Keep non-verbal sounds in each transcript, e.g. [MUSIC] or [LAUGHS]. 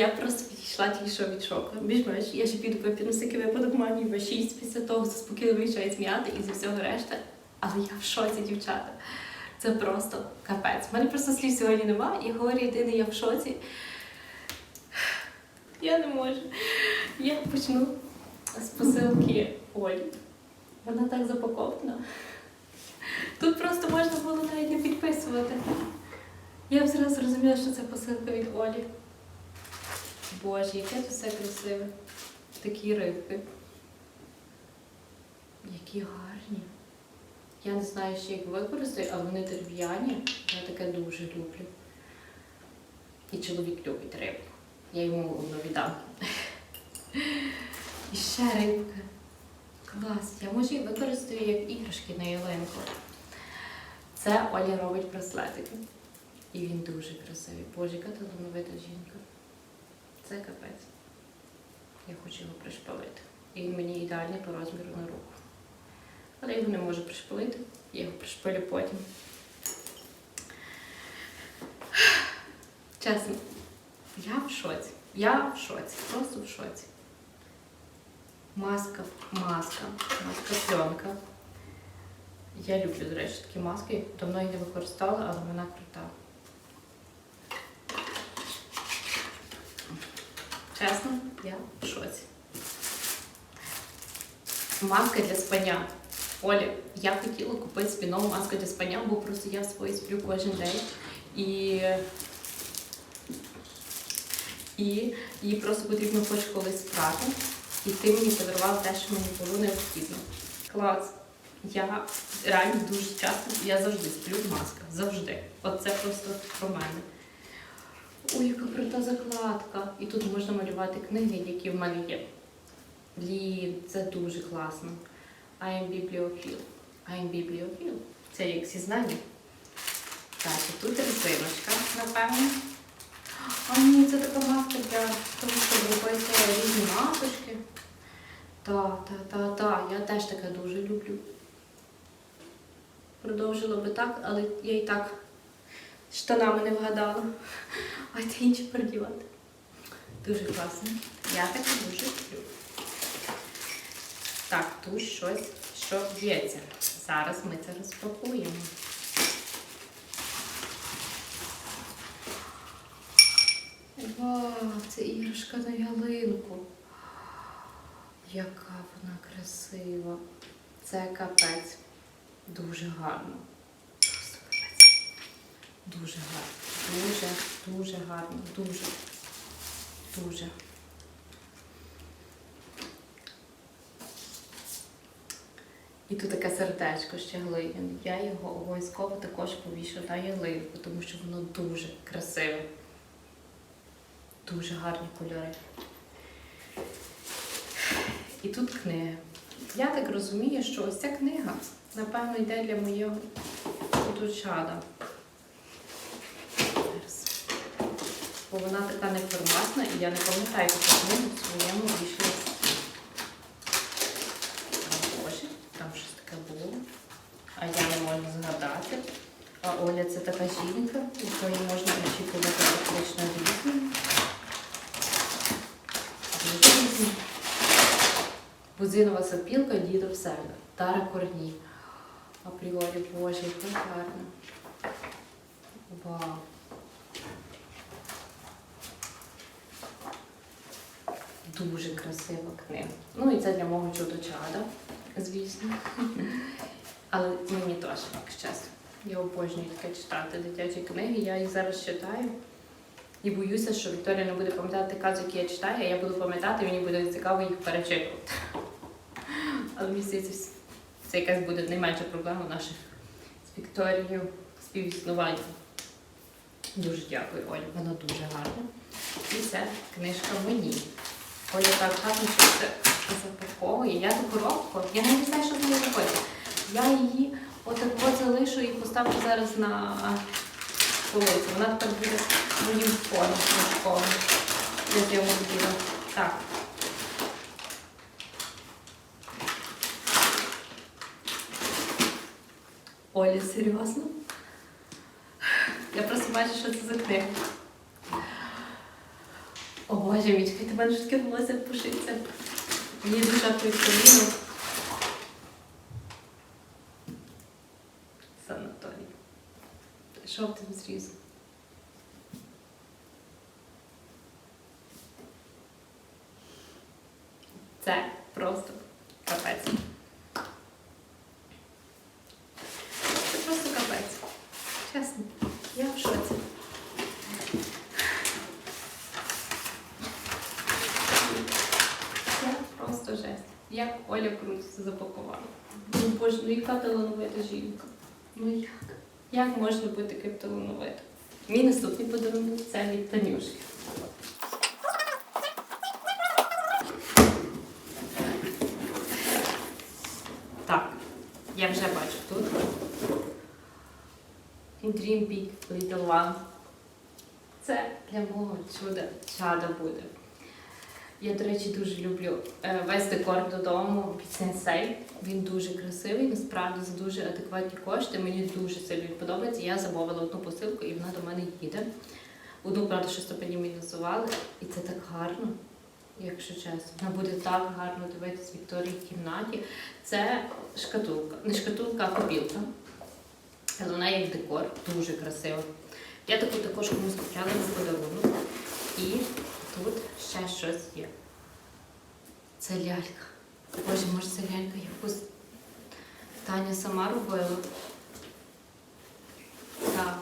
Я просто відійшла тільки що від шоку. Більш-менш, я ще піду вип'ю на всякий випадок мамі в 6 після того заспокійно виїжджає зм'яти і зі всього решта. Але я в шоці, дівчата. Це просто капець. У мене просто слів сьогодні нема. І говорю єдине, я в шоці. Я не можу. Я почну з посилки Олі. Вона так запакована. Тут просто можна було навіть не підписувати. Я б зразу зрозуміла, що це посилка від Олі. Боже, яке тут все красиве. Такі рибки. Які гарні. Я не знаю, ще їх використаю, але вони дерев'яні. Я таке дуже люблю. І чоловік любить рибку. Я йому одну віддам. І ще рибка. Клас. Я може їх використаю як іграшки на ялинку. Це Оля робить браслетики. І він дуже красивий. Боже, яка талановита жінка. Це капець. Я хочу його пришпалити. І мені ідеальний по розміру на руку. Але я його не можу пришпалити, я його пришпилю потім. Чесно, я в шоці. Я в шоці, просто в шоці. Маска, маска, маска пленка. Я люблю, до речі, такі маски. Давно їх не використала, але вона крута. Чесно, я в шоці. Маска для спання. Оля, я хотіла купити собі нову маску для спання, бо просто я свої сплю кожен день. І, і її просто потрібно хоч колись спрати. І ти мені подарував те, що мені було необхідно. Клас. Я реально дуже часто, я завжди сплю в масках. Завжди. От це просто про мене. Ой, яка крута закладка. І тут можна малювати книги, які в мене є. Блін, це дуже класно. I am бібліофіл. I am бібліофіл. Це як зізнання. Так, і тут резиночка, напевно. А ні, це така маска для того, щоб робити різні масочки. Так, так, так, так. Я теж таке дуже люблю. Продовжила би так, але я і так штанами не вгадала. А це інше передівати. Дуже класно. Я таке дуже люблю. Так, тут щось, що б'ється. Зараз ми це розпакуємо. Вау, це іграшка на ялинку. Яка вона красива. Це капець. Дуже гарно. Дуже гарно. Дуже, дуже гарно. Дуже. Дуже. І тут таке сердечко ще глиняне. Я його обов'язково також повішу на ялинку, тому що воно дуже красиве. Дуже гарні кольори. І тут книги. Я так розумію, що ось ця книга, напевно, йде для моєго дочада. Зараз. Бо вона така неформатна, і я не пам'ятаю таку книгу в своєму. Боже, там щось таке було. А я не можу згадати. А Оля це така жінка, якої можна очікувати практично різні. Бузинова сопілка діда в себе. Тара Корні. Апріорі, боже, яка гарна. Вау. Дуже красива книга. Ну і це для мого чудо-чада, звісно. [LAUGHS] Але мені теж, якщо чесно. Я обожнюю таке читати дитячі книги. Я їх зараз читаю. І боюся, що Вікторія не буде пам'ятати казу, які я читаю, а я буду пам'ятати, і мені буде цікаво їх перечитувати. [LAUGHS] Але мені здається, це якась буде найменша проблема наших з Вікторією співіснування. Дуже дякую, Оля, вона дуже гарна. І це книжка мені. Оля так гарно що це запаковує. Я ту коробку, я не знаю, що з нею робити. Я її отак от залишу і поставлю зараз на полицю. Вона тепер буде моїм фоном книжковим. Я зйому діла. Так. Оля, серйозно? Я просто бачу, що це за книга. О Боже, мічка, тебе не таке волосся пушиться. Мені душа приколіна. Санаторій. Що в тим зрізу? Це просто капець. Це просто капець. Чесно, я в шоці. Це просто жесть. Як Запакувала. Ну боже, ну яка талановита жінка. Ну як? Як можна бути таким талановитим? Мій наступний подарунок це від Танюшки. Так, я вже бачу тут. Dream Big Little One. Це для мого чуда чада буде. Я, до речі, дуже люблю е, весь декор додому від сенсей. Він дуже красивий, насправді за дуже адекватні кошти. Мені дуже сильно подобається. Я замовила одну посилку і вона до мене їде. Одну, правда, що ступені мінусували, і це так гарно, якщо чесно. Вона буде так гарно дивитися Вікторії в кімнаті. Це шкатулка, не шкатулка, а копілка. Але вона як декор, дуже красива. Я таку також комусь купляла на подарунок. І тут ще щось є. Це лялька. Боже, може це лялька якусь Таня сама робила. Так.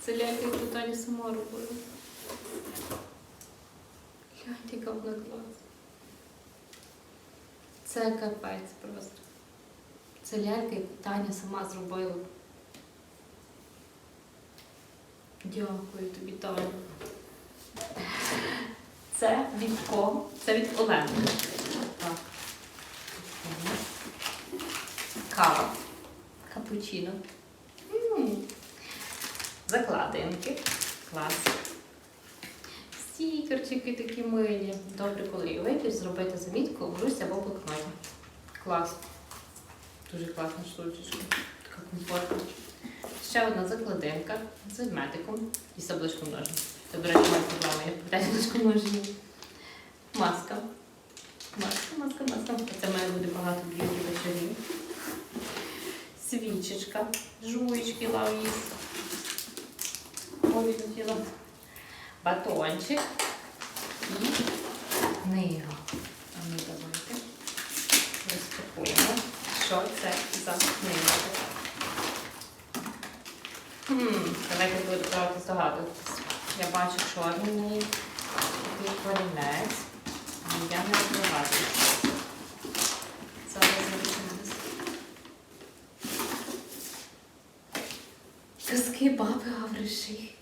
Це лялька, яку Таня сама робила. Гляньте, яка вона клас. Це капець просто. Це лялька, яку Таня сама зробила. Дякую тобі, Таня. Це від кого? Це від Олени. Так. Кава. Капучино. Закладинки. Клас. Стікерчики такі милі. Добре, коли їх вип'єш, зробити замітку в русі або блокноті. Клас. Дуже класна штучечка. Така комфортна. Ще одна закладинка з ведмедиком і сабличком ножем. Це, до речі, моя проблема, я питаю [LAUGHS] ножем. Маска. Маска, маска, маска. Це мене буде багато б'юті вечорів. Свічечка. Жуєчки лавіс. Повідомила. Батончик. І книга. А ну давайте розпакуємо. Що це за книга? Давайте буду пробувати здогадуватись. Я бачу чорний такий корінець. але Я не здогадую. Зараз зараз. Казки баби Гавриші.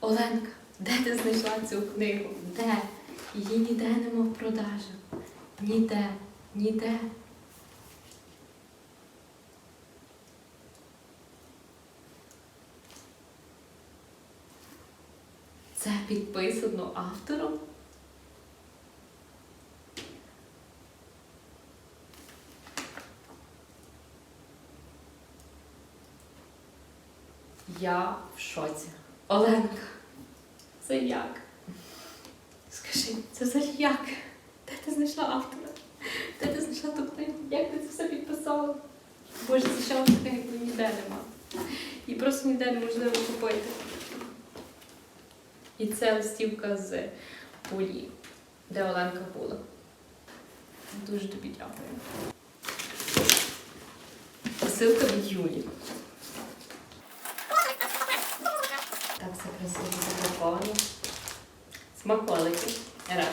Оленка, де ти знайшла цю книгу? Де? Її ніде нема в продажу. Ніде, ніде. Це підписано автором. Я в шоці. Оленка, це як? Скажи, це взагалі як? Де ти знайшла автора? Де ти знайшла ту книгу? Як ти це все підписала? Боже, це ще книга, ніде нема. І просто ніде неможливо купити. І це листівка з Пулі, де Оленка була. Дуже тобі дякую. Посилка від Юлі. Так все красиво запаковано. Смаколики. Раз.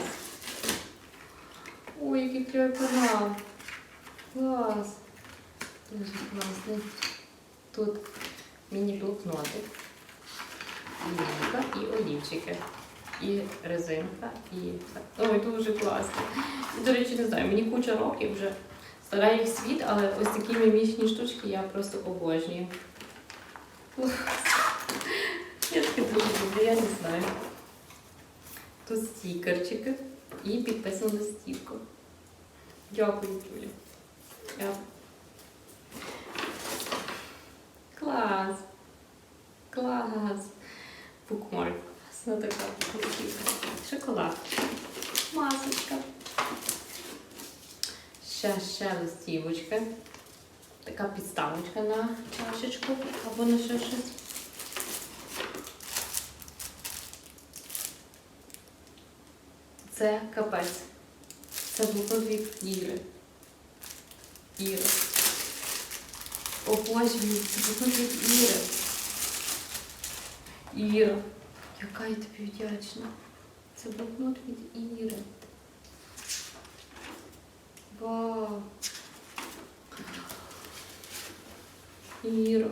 Ой, який кльовий канал. Клас. Дуже класний. Тут міні-блокнотик лінка і олівчики. І резинка, і. Ой, дуже класно. І, до речі, не знаю, мені куча років вже стара їх світ, але ось такі мімічні штучки я просто обожнюю. Клас. Я таке дуже люблю, я не знаю. Тут стікерчики і підписана листівка. Дякую, Юлі. Я... Клас. Клас. Bookmark. Класна така кульківка. Шоколад. Масочка. Ще, ще листівочка. Така підставочка на чашечку або на ще щось. Це капець. Це від Іри. Іра. Обожнюю, це від Іри. Іра. Яка я тобі вдячна. Це блокнот від Іри. Вау. Іра.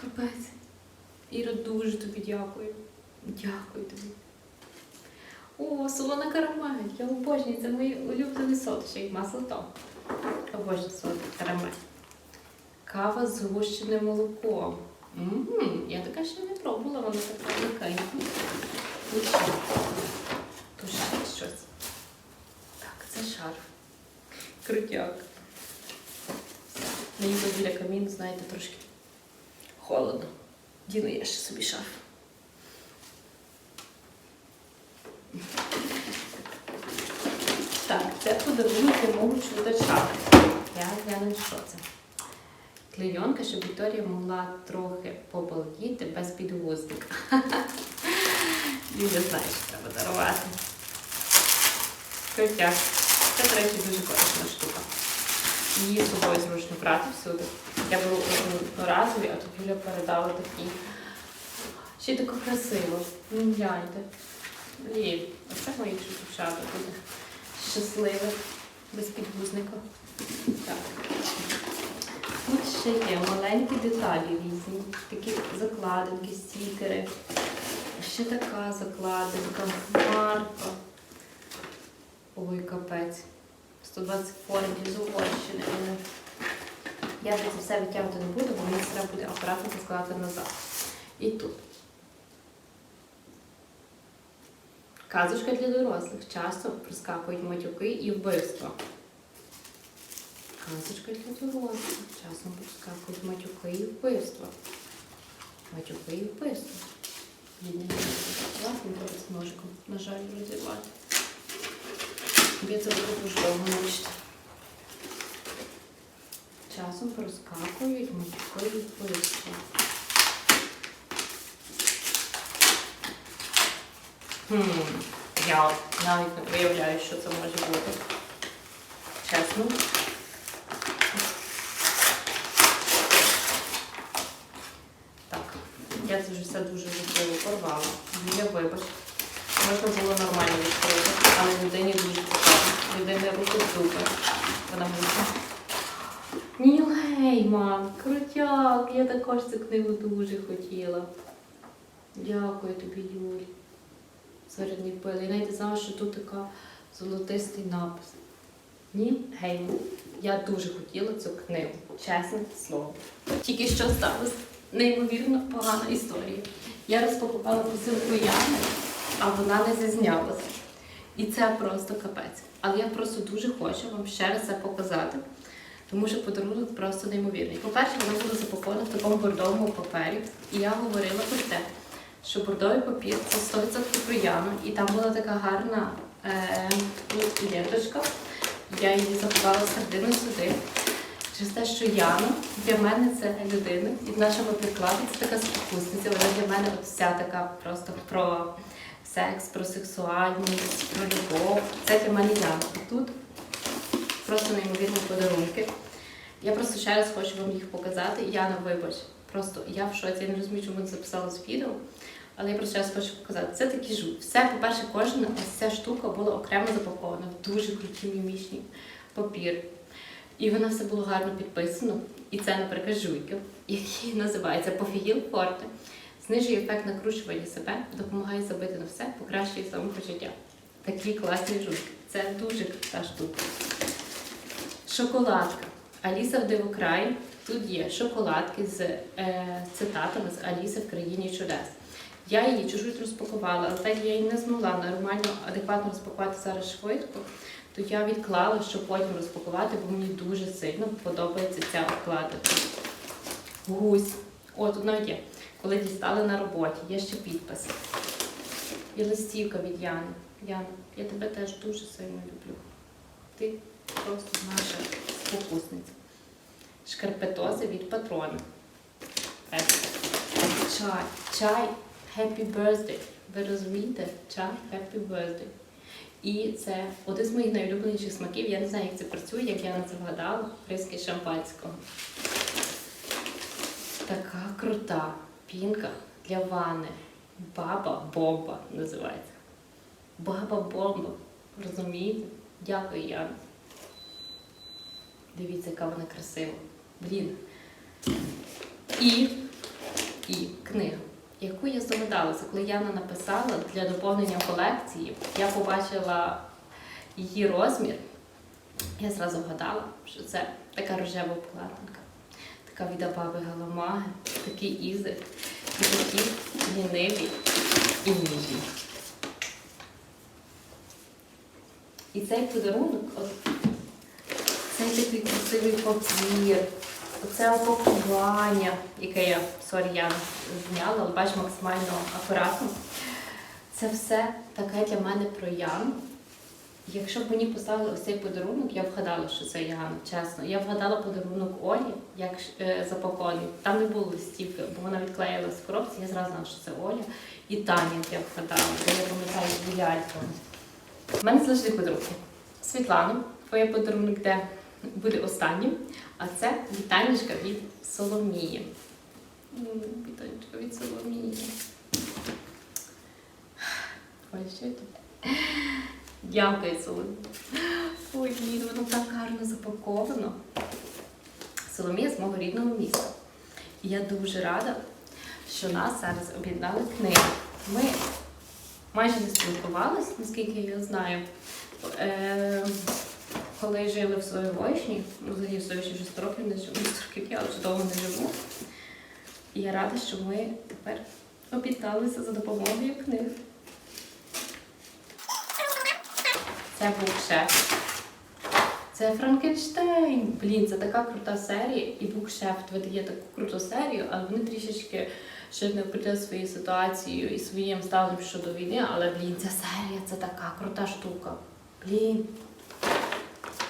Капець. Іра, дуже тобі дякую. Дякую тобі. О, солона карамель. Я обожнюю. Це мої улюблені солодощі, як масло то. Обожнюю солодкий карамель. Кава з згущеним молоком. Мгм, Я така ще не пробувала, вона така м'якенька. Ну що? Тут. Так, це шарф. Крутяк. Мені тут біля каміну, знаєте, трошки холодно. Діну я ще собі шарф. Так, це подарунок мого чудача. Я гляну, що це. Клейонка, щоб Вікторія могла трохи побалдіти без підгузника. [LAUGHS] Юля знає, що треба дарувати. Крутяк. Це, до речі, дуже корисна штука. Її з собою зручно брати всюди. Я беру одноразові, а тут Юля передала такі. Ще й тако красиво. Гляньте. Блін, оце мої дівчата буде щасливе, без підгузника. Так. Ще є маленькі деталі різні, такі закладинки, стікери. Ще така закладинка, марка. Ой, капець. 120 фондів з Угорщини. Я це все витягувати не буду, бо мені треба буде акуратно поскладати назад. І тут. Казочка для дорослих. Часто проскакують матюки і вбивства. Казочка для дорослих. Часом проскакують матюки і вбивства. Матюки і вбивства. Класно треба з ножиком, на жаль, розірвати. Я це буду дуже довго мучити. Часом проскакують матюки і вбивства. Я навіть не уявляю, що це може бути. Чесно. Так, я це вже все дуже життєво порвала. Юля, вибач. Можна було нормально відкрити, але людині дуже цікаво. Людина руки в дупи. Вона буде. Ніл Гейман, крутяк. Я також цю книгу дуже хотіла. Дякую тобі, Юль. Зоряні пили. Я навіть знала, що тут така золотистий напис. Ні, Гейман. Я дуже хотіла цю книгу, чесне слово. Тільки що сталося неймовірно погана історія. Я розпакувала посилку Яни, а вона не зазнялася. І це просто капець. Але я просто дуже хочу вам ще раз це показати, тому що подарунок просто неймовірний. По-перше, вона була запакована в такому бордовому папері, і я говорила про те, що бордовий папір це 100% прояна, і там була така гарна е. Я її заховала середину сюди. Через те, що Яна для мене це людина, і в нашому прикладі це така спокусниця. Вона для мене вся така просто про секс, про сексуальність, про любов. Це для мене Яна. І тут просто неймовірні подарунки. Я просто ще раз хочу вам їх показати. Яна, вибач, просто я в шоці, я не розумію, чому це з відео. Але я ще раз хочу показати. Це такий жук. Все, по-перше, кожна ось штука була окремо запакована в дуже круті мімічні папір. І воно все було гарно підписано. І це, наприклад, жуйки, які [LAUGHS] називаються Пофігіл Форте. Знижує ефект накручування себе, допомагає забити на все, покращує самопочуття. Такі класні жуйки. Це дуже крута штука. Шоколадка. Аліса в Дивокраї. Тут є шоколадки з е, цитатами з Аліси в країні чудес. Я її чуть-чуть розпакувала, але так я її не змогла нормально, адекватно розпакувати зараз швидко, то я відклала, щоб потім розпакувати, бо мені дуже сильно подобається ця обкладинка. Гусь. О, тут є. Коли дістали на роботі, є ще підпис. І листівка від Яни. Яна, я тебе теж дуже сильно люблю. Ти просто наша спокусниця. Шкарпетози від патрона. Е, Чай. Чай Happy Birthday. Ви розумієте? Чай Happy Birthday. І це один з моїх найулюбленіших смаків. Я не знаю, як це працює, як я на це вгадала. Приски шампанського. Така крута пінка для ванни. Баба бомба називається. Баба бомба. Розумієте? Дякую, Яна. Дивіться, яка вона красива. Блін. І, і книга, яку я здогадалася, коли Яна написала для доповнення колекції, я побачила її розмір. Я зразу вгадала, що це така рожева обкладинка, така від баби Галамаги, такі ізи, і такі ліниві і ніжні. І цей подарунок, от, цей такий красивий папір, оце опакування, яке я, сорі, я зняла, але бачу максимально акуратно. Це все таке для мене про Яну. Якщо б мені поставили ось цей подарунок, я б вгадала, що це Яна, чесно. Я вгадала подарунок Олі, як е, запакований. Там не було листівки, бо вона відклеїлась в коробці, я зразу знала, що це Оля. І Таня я б вгадала, бо я пам'ятаю її. У мене завжди подарунки. Світлана, твоє подарунок де буде останнім, а це вітанечка від Соломії. М, Вітанечка від Соломії. Ось що тут. Дякую, Соломія. Ой, блін, воно так гарно запаковано. Соломія з мого рідного міста. І я дуже рада, що нас зараз об'єднали книги. Ми майже не спілкувалися, наскільки я знаю. Е, коли жили в своїй войшні, ну, взагалі в своїй вже 100 років не живу, 100 років я вже довго не живу. І я рада, що ми тепер об'єдналися за допомогою книг. Це був шеф. Це Франкенштейн. Блін, це така крута серія. І букшеф видає таку круту серію, але вони трішечки ще не определили свою ситуацію і своїм ставленням щодо війни. Але блін, ця серія це така крута штука. Блін.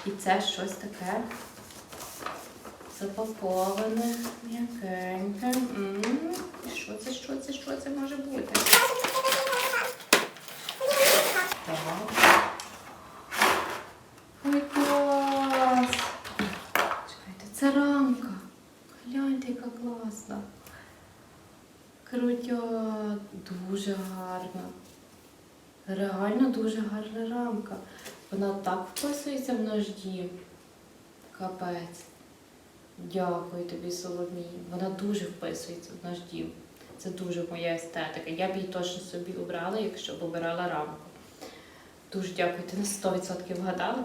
І це щось таке запаковане, м'якеньке. Що це, що це, що це може бути? Так. Ой, клас! Чекайте, це рамка. Гляньте, яка класна. Крутя, дуже гарна. Реально дуже гарна рамка. Вона так вписується в наш дім. Капець. Дякую тобі, Соломій. Вона дуже вписується в наш дім. Це дуже моя естетика. Я б її точно собі обрала, якщо б обирала рамку. Дуже дякую, ти на 100% вгадала.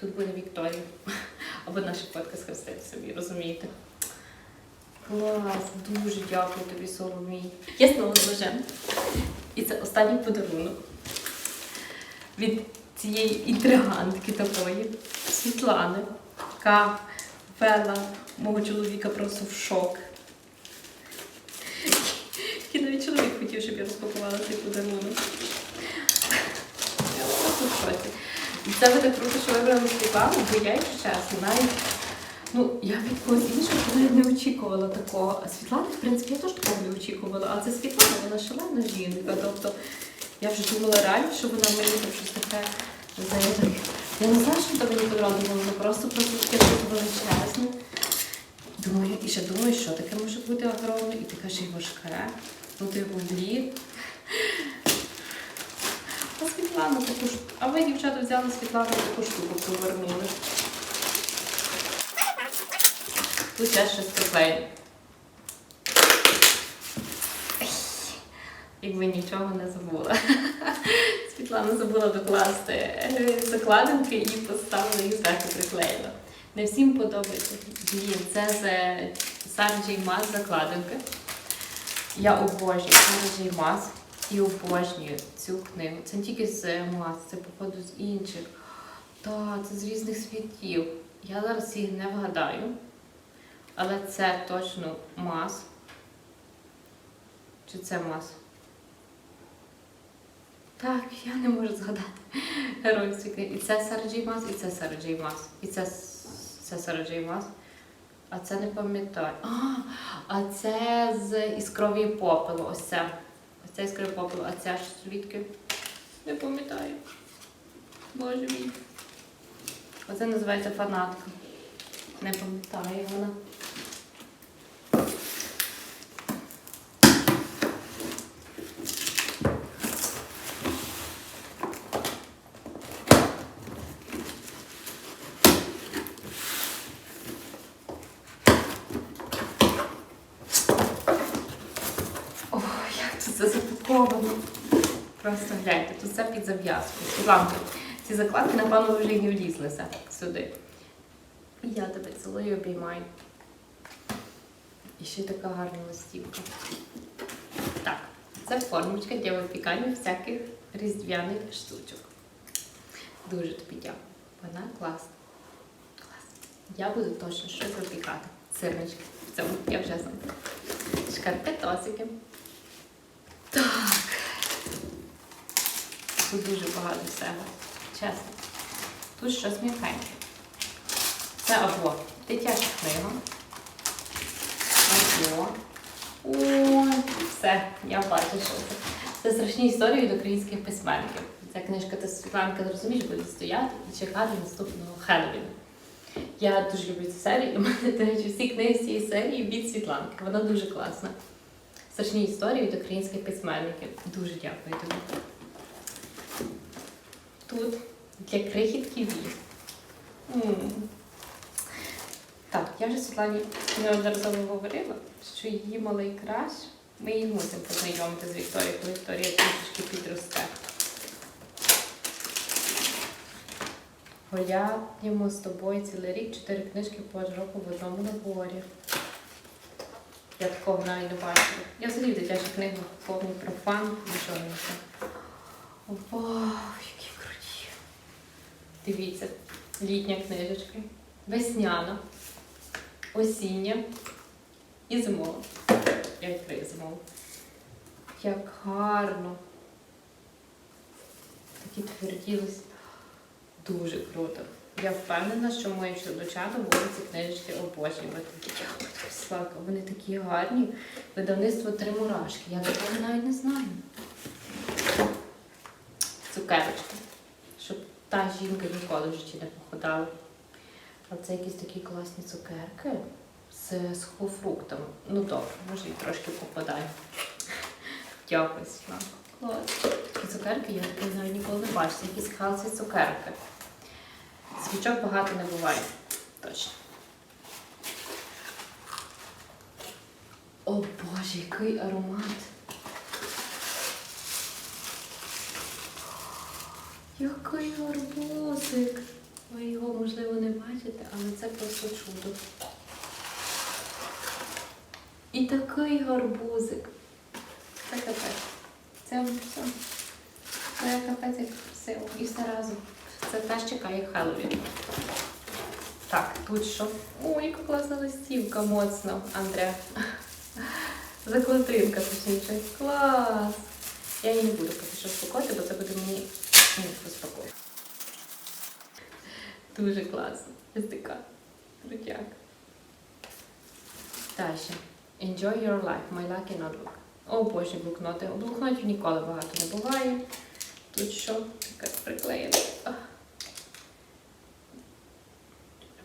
Тут буде Вікторія. Або наша фотка з Христини собі, розумієте? Клас, дуже дякую тобі, Соломій. Я знову з. І це останній подарунок від цієї інтригантки такої Світлани, яка ввела мого чоловіка просто в шок. І навіть чоловік хотів, щоб я розпакувала цей подарунок. Я просто в шоці. І це буде круто, що вибрали Світлану, бо я, якщо чесно, навіть ну, я від когось іншого навіть не очікувала такого. А Світлана, в принципі, я теж такого не очікувала. Але це Світлана, вона шалена жінка. Тобто я вже думала реально, що вона мені щось таке. Я не знаю, що то мені подробно, воно просто просто таке величезне. Думаю, і ще думаю, що таке може бути огромне, і таке ще й важке. Ну, типу, блін. А Світлана таку ж. А ви, дівчата, взяли Світлану таку штуку повернули. Тут ще щось приклеєно. Якби нічого не забула. [LAUGHS] Світлана забула докласти е, закладинки і поставила їх зверху приклеїла. Не всім подобається. Це з Сарджі Мас закладинки. Я обожнюю Сарджі Мас і обожнюю цю книгу. Це не тільки з Мас, це походу з інших. Та, це з різних світів. Я зараз їх не вгадаю. Але це точно Мас. Чи це Мас? Так, я не можу згадати герой. І це Сара Джей Мас, і це Сара Джей Мас. І це, це Сара Джей Мас. А це не пам'ятаю. А, а це з із крові і попелу. Ось це. Ось це із крові і попелу. А це звідки? Не пам'ятаю. Боже мій. Оце називається фанатка. Не пам'ятаю вона. Ой, як тут це запаковано. Просто тут під зав'язку. Світланка, ці закладки, напевно, вже не влізлися сюди. І я тебе цілую і обіймаю. І ще така гарна листівка. Так, це формочка для випікання всяких різдвяних штучок. Дуже тобі дякую. Вона класна. Клас. Я буду точно щось випікати. Сирнички. В цьому я вже знаю. Шкарпетосики. Тут дуже багато всього. Чесно. Тут щось м'якеньке. Це або дитяча книга. Або. Ой, все, я бачу, що це. Це страшні історії від українських письменників. Ця книжка, ти Світланка, розумієш, буде стояти і чекати наступного Хеллоуіна. Я дуже люблю цю серію. [LAUGHS] У мене, до речі, всі книги з цієї серії від Світланки. Вона дуже класна. Страшні історії від українських письменників. Дуже дякую тобі. Тут для крихітки вів. Так, я вже Світлані неодноразово говорила, що її малий краш. Ми її мусимо познайомити з Вікторією, коли Вікторія трішечки підросте. Гулятимемо з тобою цілий рік, чотири книжки по року в одному наборі. Я такого навіть не бачила. Я взагалі в дитячих книгах повний профан, нічого не. Вау. Дивіться, літня книжечка, весняна, осіння і зимова. Я відкрию зимову. Як гарно. Такі тверді. Дуже круто. Я впевнена, що мої дочата будуть ці книжечки обожнювати. Дякую, вони такі гарні. Видавництво три мурашки. Я такого навіть не знаю. Цукерочки. Та жінка ніколи в житті не походала. А це якісь такі класні цукерки з сухофруктами. Ну добре, може і трошки попадаю. Дякую. Клас. Такі цукерки я такі навіть ніколи не бачила. Якісь халсі цукерки. Свічок багато не буває. Точно. О Боже, який аромат. Який гарбузик. Ви його, можливо, не бачите, але це просто чудо. І такий гарбузик. Це капець. Це все. Це капець як красиво. І все разом. Це теж чекає Хеллоуін. Так, тут що? Ой, яка класна листівка моцна, Андре. Закладинка, точніше. Клас! Я її не буду поки що спокоїти, бо це буде мені розпакувати. Дуже класно. Ось така. Крутяк. Далі. Enjoy your life, my lucky notebook. О, боже, блокноти. У блокнотів ніколи багато не буває. Тут що? Таке приклеєно. А.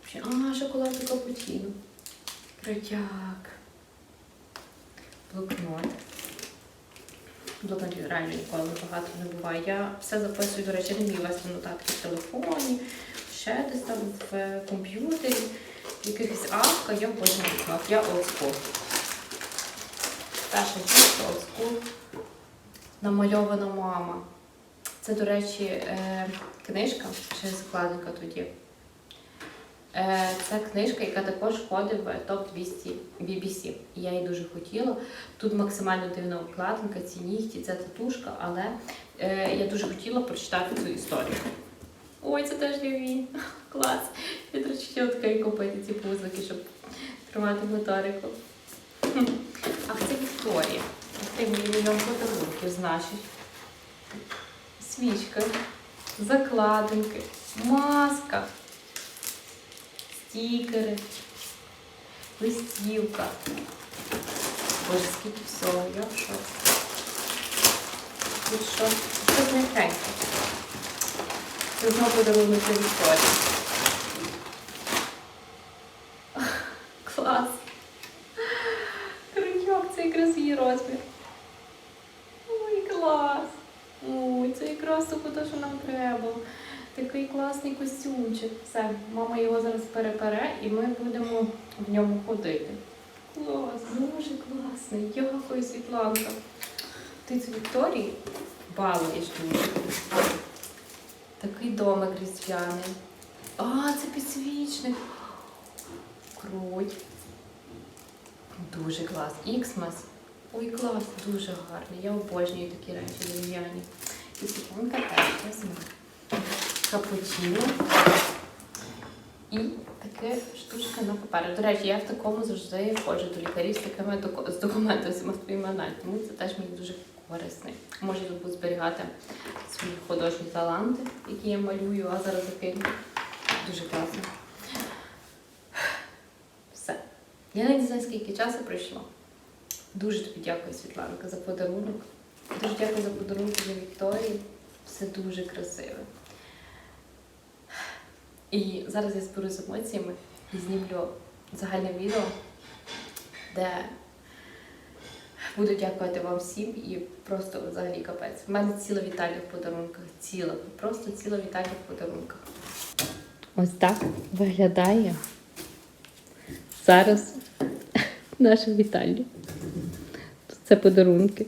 Взагалі- шоколад і капучино. Крутяк. Блокнот. Блокнотів реально ніколи багато не буває. Я все записую, до речі, не вмію вести нотатки в телефоні, ще десь там в комп'ютері, в якихось апка, я потім блокнот. Я олдскул. Перша жінка олдскул. Намальована мама. Це, до речі, е, книжка, ще закладинка тоді. Е, Це книжка, яка також входить в топ-200 BBC. Я її дуже хотіла. Тут максимально дивна обкладинка, ці нігті, це татушка, але е, я дуже хотіла прочитати цю історію. Ой, це теж любі. [LAUGHS] Клас. Я хотіла таке купити ці пузлики, щоб тримати моторику. [LAUGHS] Ах, це Вікторія. Ах, ти мені мільйон подарунків, значить. свічка, закладинки, маска, стікери, листівка. Боже, скільки всього, я в шоці. Тут що? Щось м'якеньке. Це знову подарунок для Вікторії. Клас. Крючок, це якраз її розмір. Ой, клас. Ой, це якраз то що нам треба. Такий класний костюмчик. Все, мама перепере і ми будемо в ньому ходити. Клас, дуже класний. Дякую, Світланка. Ти з Вікторії балуєш дуже. Такий домик різдвяний. А, це підсвічник. Круть. Дуже клас. Іксмас. Ой, клас, дуже гарний. Я обожнюю такі речі дерев'яні. І світланка теж візьме. Капучино. І таке штучка на папері. До речі, я в такому завжди ходжу до лікарів з такими з документами з аналізом. Тому це теж мені дуже корисний. Можу тут зберігати свої художні таланти, які я малюю, а зараз закину. Дуже класно. Все. Я не знаю, скільки часу пройшло. Дуже тобі дякую, Світланка, за подарунок. Дуже дякую за подарунок для Вікторії. Все дуже красиве. І зараз я зберу з емоціями і знімлю загальне відео, де буду дякувати вам всім і просто взагалі капець. У мене ціла Віталія в подарунках. Ціла, просто ціла Віталія в подарунках. Ось так виглядає зараз [LAUGHS] наша Віталія. Це подарунки.